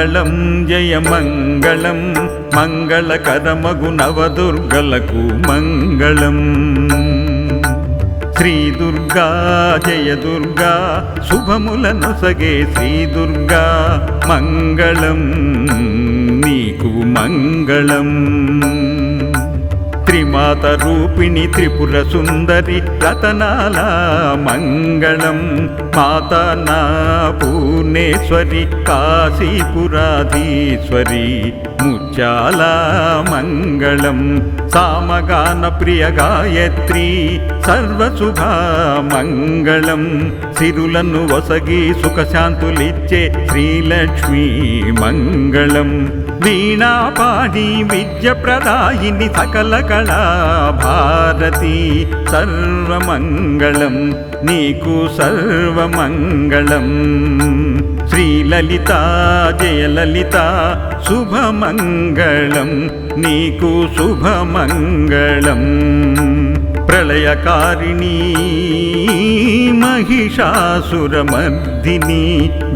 మంగళం జయ మంగళం మంగళకరమగు నవదుర్గలకు మంగళం. శ్రీ దుర్గా జయ దుర్గా శుభముల నొసగే శ్రీ దుర్గా మంగళం నీకు మంగళం. త్రిమాత రూపిణి త్రిపుర సుందరి రతనాల మంగళం మాత నా పూర్ణేశ్వరి కాశీపురాధీశ్వరి ముచ్చాల మంగళం సామగాన ప్రియ గాయత్రి సర్వశుభ మంగళం సిరులను వసగి సుఖశాంతులిచ్చే శ్రీలక్ష్మీ మంగళం వీణాపాణి విద్య ప్రదాయిని సకల కళా భారతి సర్వమంగళం. నీకు సర్వమంగళం. శ్రీలలిత జయలలిత శుభమంగళం. నీకు శుభమంగళం. ప్రళయకారిణీ महिषासुरमर्दिनी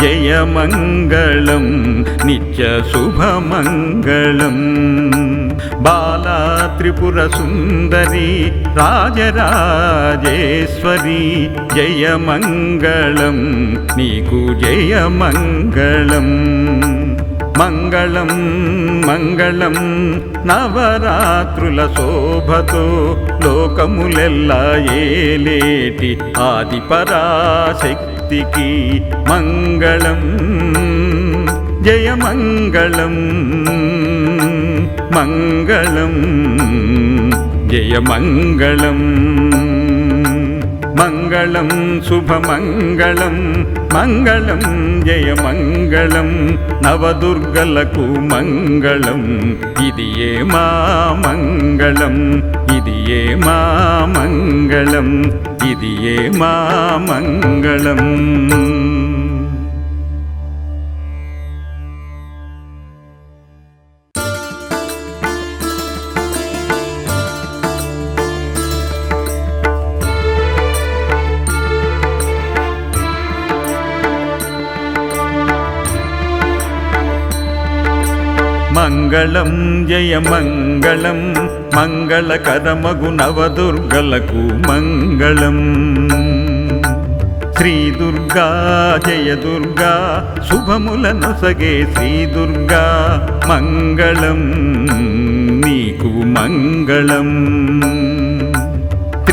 जयमङ्गलं नित्यशुभमङ्गलम् बाला त्रिपुरसुन्दरी राजराजेश्वरी जयमङ्गलं नीकु जयमङ्गलम् మంగళం మంగళం నవరాత్రుల శోభతో లోకములెల్లా ఏలేటి ఆది పరాశక్తికి మంగళం జయ మంగళం మంగళం జయ మంగళం మంగళం శుభమంగళం మంగళం జయ మంగళం నవదుర్గలకు మంగళం ఇది ఏ మా మంగళం ఇది మంగళం జయ మంగళం మంగళకరమగు నవదుర్గలకు మంగళం. శ్రీ దుర్గా జయ దుర్గా శుభముల నొసగే శ్రీ దుర్గా మంగళం నీకు మంగళం.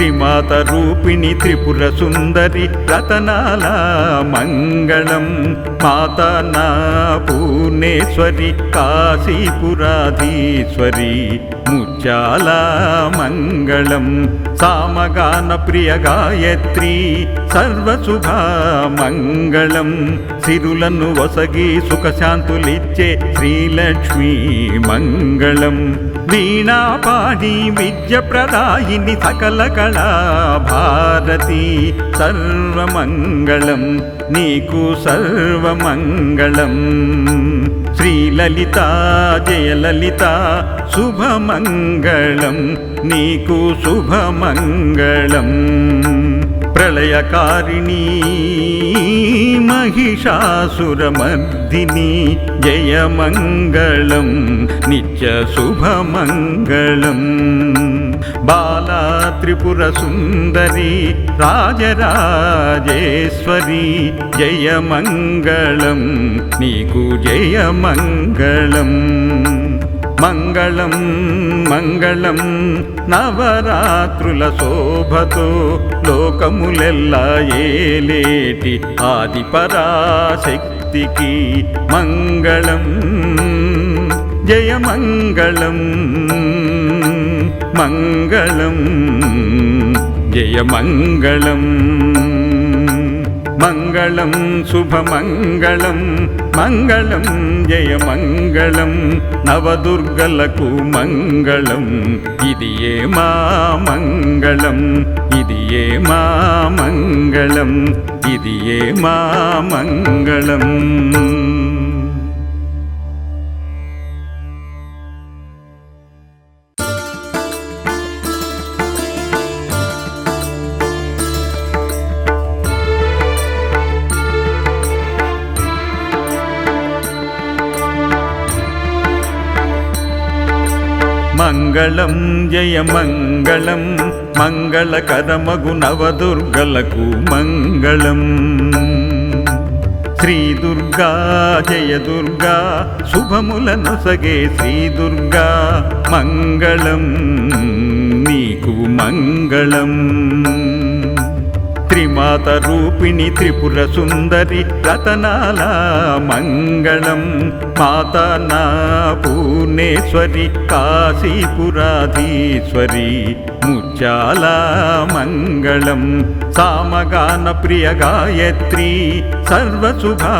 త్రిమాత రూపిణి త్రిపుర సుందరి రతనాల మంగళం మాత నా పూర్ణేశ్వరి కాశీపురాధీశ్వరి ముచ్చాల మంగళం సామగాన ప్రియ గాయత్రి సర్వశుభ మంగళం సిరులను వసగి సుఖశాంతులిచ్చే శ్రీలక్ష్మీ మంగళం. వీణాపాణి విద్య ప్రదాయిని సకల కళ భారతి సర్వమంగళం నీకు సర్వమంగళం శ్రీలలిత జయలలిత శుభమంగళం నీకు శుభమంగళం ప్రళయకారిణీ महिषासुरमर्दिनी जयमङ्गलं బాలా త్రిపుర సుందరి రాజరాజేశ్వరి జయ మంగళం నీకు జయ మంగళం. మంగళం మంగళం నవరాత్రుల శోభతో లోకములెల్లా ఏలేటి ఆది పరాశక్తికి మంగళం జయ మంగళం. మంగళం మంగళం జయ మంగళం మంగళం శుభమంగళం మంగళం జయ మంగళం నవదుర్గలకు మంగళం ఇది ఏ మా మంగళం ఇది మంగళం ఇది ఏ జయ మంగళం మంగళకరమగు నవదుర్గలకు మంగళం. శ్రీ దుర్గా జయ దుర్గా శుభములను సగే శ్రీ దుర్గా మంగళం నీకు మంగళం. మాత రూపిణి త్రిపుర సుందరి రతనాల మంగళం. మాత నా పూర్ణేశ్వరి కాశీపురాధీశ్వరి ముచ్చాల మంగళం. సామగాన ప్రియ గాయత్రి సర్వసుభా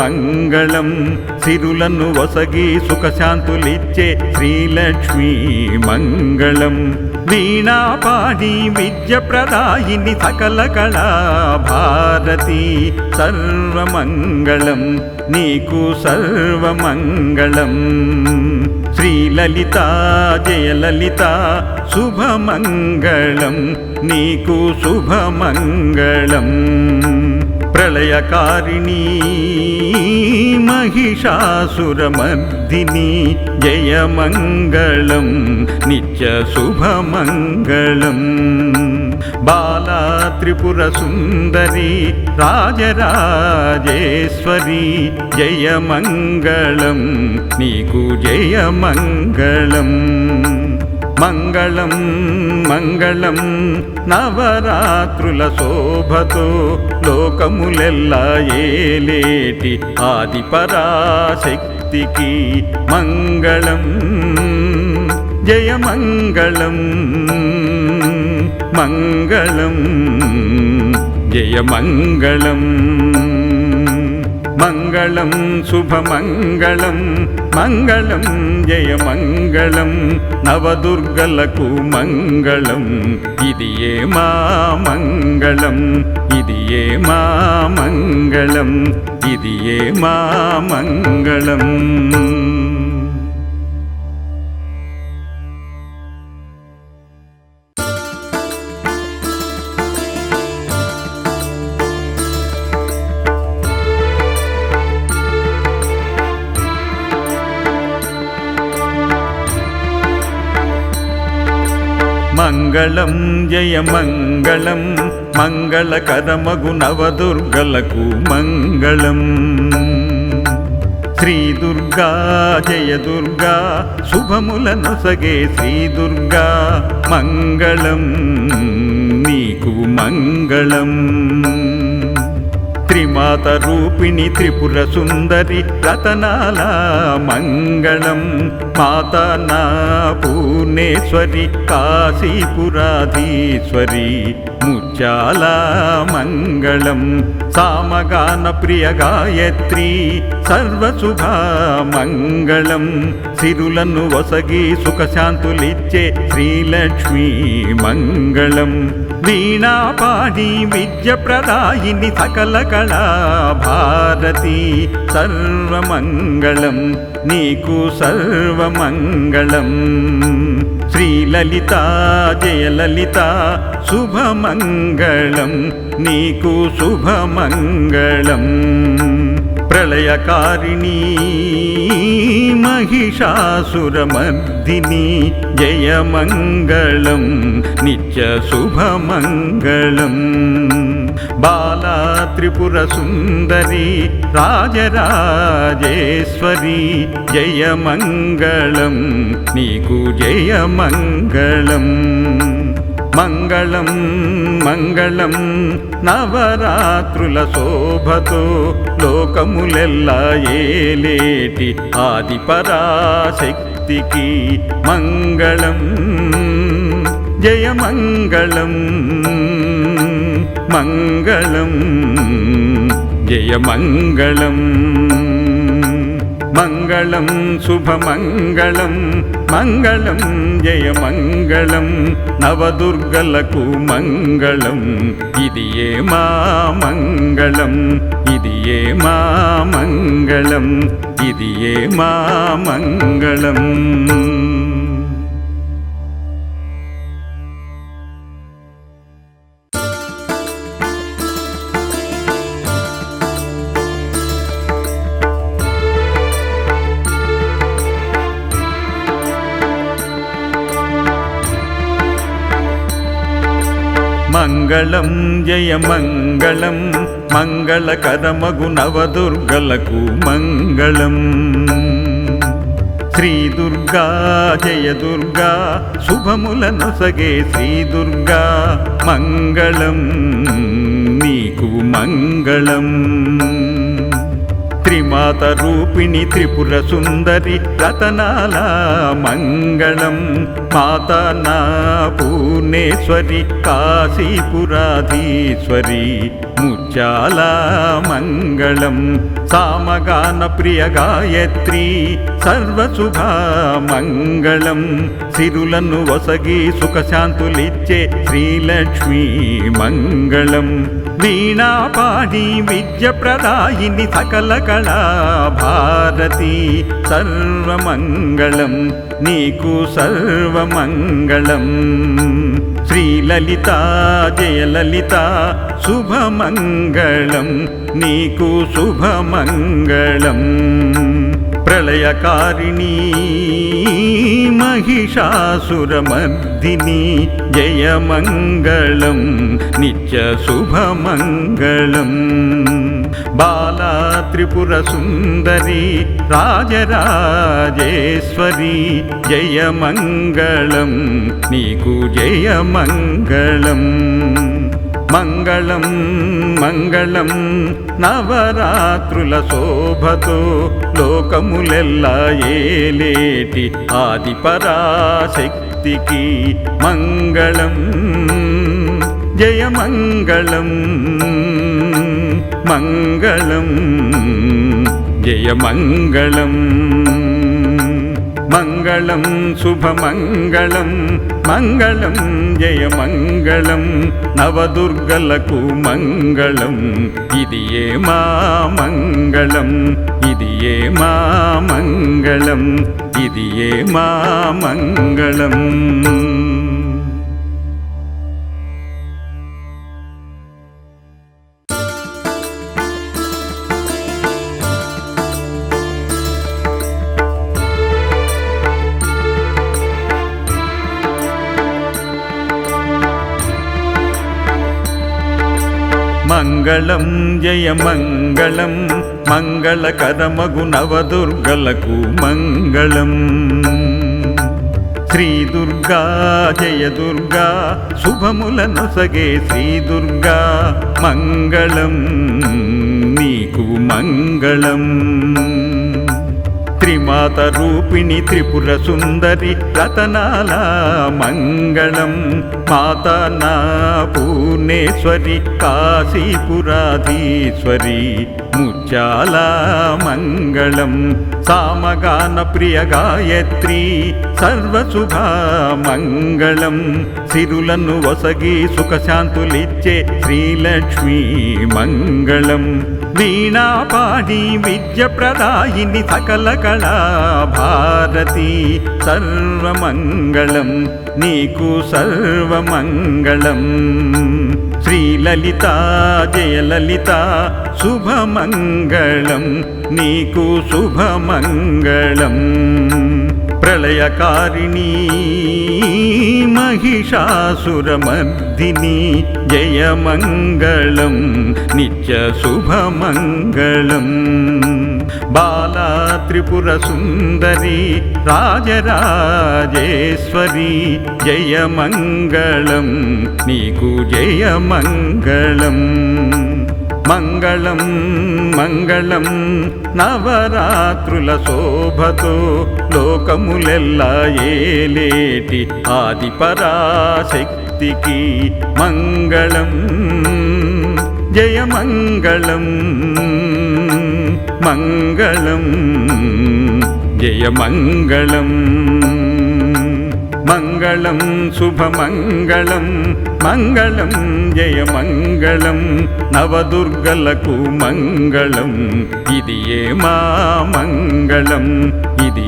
మంగళం. సిరులను వసగి సుఖశాంతులిచ్చే శ్రీలక్ష్మీ మంగళం. వీణాపాణి విద్య ప్రదాయిని సకల కళా భారతి సర్వమంగళం. నీకు సర్వమంగళం. శ్రీలలిత జయలలిత శుభమంగళం. నీకు శుభమంగళం. ప్రళయకారిణీ महिषासुरमर्दिनी जयमङ्गलं नित्यशुभमङ्गलम् बाला त्रिपुरसुन्दरी राजराजेश्वरी जयमङ्गलं नीकु जयमङ्गलम् మంగళం మంగళం నవరాత్రుల శోభతో లోకములెల్లా ఏలేటి ఆది పరాశక్తికి మంగళం జయ మంగళం మంగళం జయ మంగళం మంగళం శుభమంగళం మంగళం జయ మంగళం నవదుర్గలకు మంగళం ఇది ఏ మా మంగళం ఇది మంగళం ఇది జయ మంగళం మంగళకరమగు నవదుర్గలకు మంగళం. శ్రీ దుర్గా జయ దుర్గా శుభములను సగే శ్రీ దుర్గా మంగళం నీకు మంగళం. త్రిమాత రూపిణి త్రిపుర సుందరి రతనాల మంగళం. మాత నా పూర్ణేశ్వరి కాశీపురాధీశ్వరి ముచ్చాల మంగళం. సామగాన ప్రియ గాయత్రి సర్వశుభ సిరులను వసగి సుఖశాంతులిచ్చే శ్రీలక్ష్మీ మంగళం వీణాపాణి విద్య ప్రదాయిని సకల కళా భారతి సర్వమంగళం నీకు సర్వమంగళం. శ్రీలలిత జయలలిత శుభమంగళం. నీకు శుభమంగళం ప్రళయకారిణీ महिषासुरमर्दिनी जयमङ्गलं नित्यशुभमङ्गलम् बाला त्रिपुरसुन्दरी राजराजेश्वरी जयमङ्गलं नीकु जयमङ्गलम् మంగళం మంగళం నవరాత్రుల శోభతో లోకములెల్లా ఏలేటి ఆది పరాశక్తికి మంగళం జయ మంగళం మంగళం జయ మంగళం మంగళం శుభమంగళం మంగళం జయ మంగళం నవదుర్గలకు మంగళం ఇది ఏ మా మంగళం ఇది మంగళం జయ మంగళం మంగళకరమగు నవదుర్గలకు మంగళం. శ్రీ దుర్గా జయ దుర్గా శుభములను సగే శ్రీ దుర్గా మంగళం నీకు మంగళం. త్రిమాత రూపిణి త్రిపుర సుందరి రతనాల మంగళం మాత నా పూర్ణేశ్వరి కాశీపురాధీశ్వరి ముచ్చాల మంగళం సామగాన ప్రియ గాయత్రి సర్వశుభ మంగళం సిరులను వసగి సుఖశాంతులిచ్చే శ్రీలక్ష్మీ మంగళం. వీణాపాణి విద్య ప్రదాయిని సకల కళా భారతి సర్వమంగళం. నీకు సర్వమంగళం. శ్రీలలిత జయలలిత శుభమంగళం. నీకు శుభమంగళం. ప్రళయకారిణీ महिषासुरमर्दिनी जयमङ्गलं नित्यशुभमङ्गलम् बाला त्रिपुरसुन्दरी राजराजेश्वरी जयमङ्गलं नीकु जयमङ्गलम् మంగళం మంగళం నవరాత్రుల శోభతో లోకములెల్లా ఏలేటి ఆది పరాశక్తికి మంగళం జయ మంగళం మంగళం జయ మంగళం మంగళం శుభమంగళం మంగళం జయ మంగళం నవదుర్గలకు మంగళం ఇది ఏ మా మంగళం ఇది మంగళం ఇది మంగళం మంగళం జయ మంగళం మంగళకరమగు నవదుర్గలకు మంగళం. శ్రీ దుర్గా జయ దుర్గా శుభములను సగే శ్రీ దుర్గా మంగళం నీకు మంగళం. త్రిమాత రూపిణి త్రిపుర సుందరి రతనాల మంగళం మాత నా పూర్ణేశ్వరి కాశీపురాధీశ్వరి ముచ్చాల మంగళం సామగాన ప్రియ గాయత్రి సర్వశుభ మంగళం సిరులను వసగి సుఖశాంతులిచ్చే శ్రీలక్ష్మీ మంగళం. వీణాపాణి విద్య ప్రదాయిని సకల కళా భారతి సర్వమంగళం. నీకు సర్వమంగళం. శ్రీలలిత జయలలిత శుభమంగళం. నీకు శుభమంగళం. ప్రళయకారిణీ महिषासुरमर्दिनी जयमङ्गलं नित्यशुभमङ्गलम् बाला त्रिपुरसुन्दरी राजराजेश्वरी जयमङ्गलं नीकु जयमङ्गलम् మంగళం మంగళం నవరాత్రుల శోభతో లోకములెల్లా ఏలేటి ఆది పరాశక్తికి మంగళం జయ మంగళం మంగళం జయ మంగళం మంగళం శుభమంగళం మంగళం జయ మంగళం నవదుర్గలకు మంగళం ఇది ఏ మా మంగళం ఇది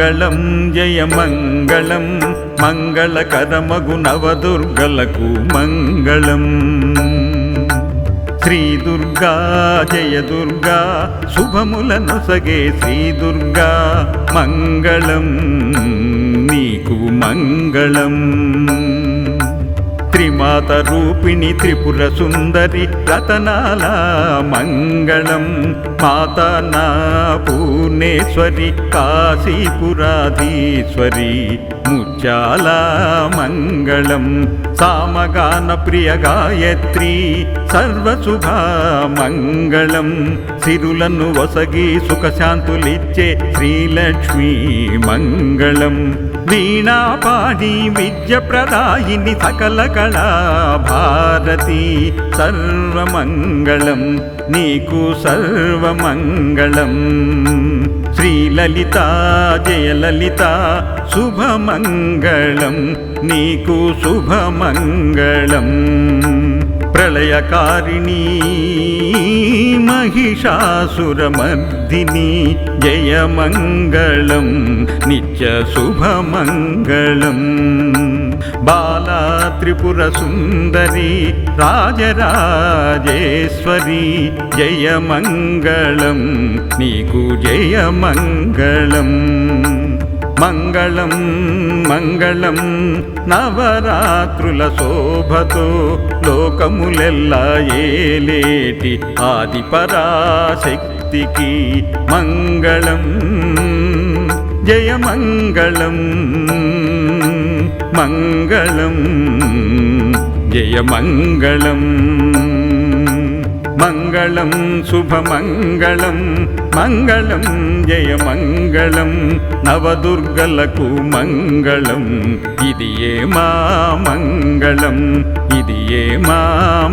మంగళం జయ మంగళం మంగళకరమగు నవదుర్గలకు మంగళం. శ్రీ దుర్గా జయ దుర్గా శుభముల నొసగే శ్రీ దుర్గా మంగళం నీకు మంగళం. త్రిమాత రూపిణి త్రిపుర సుందరి రతనాల మంగళం. మాత నా పూర్ణేశ్వరి కాశీపురాధీశ్వరి ముచ్చాల మంగళం. సామగాన ప్రియ గాయత్రి సర్వశుభ మంగళం. సిరులను వసగి సుఖశాంతులిచ్చే శ్రీలక్ష్మీ మంగళం. వీణాపాణి విద్య ప్రదాయిని సకల కళ మంగళా భారతి సర్వమంగళం. నీకు సర్వమంగళం. శ్రీలలిత జయలలిత శుభమంగళం. నీకు శుభమంగళం. ప్రళయకారిణీ మహిషాసురమర్దిని జయమంగళం నిత్య శుభమంగళం. బాలా త్రిపుర సుందరి రాజరాజేశ్వరి జయమంగళం నీకు జయమంగళం. మంగళం మంగళం నవరాత్రుల శోభతో లోకములెల్లా ఏలేటి ఆది పరాశక్తికి మంగళం జయమంగళం మంగళం జయమంగళం. మంగళం శుభమంగళం మంగళం జయమంగళం నవదుర్గలకు మంగళం ఇది ఏ మా మంగళం ఇది ఏ మా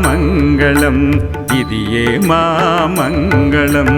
మంగళం ఇది ఏ మా మంగళం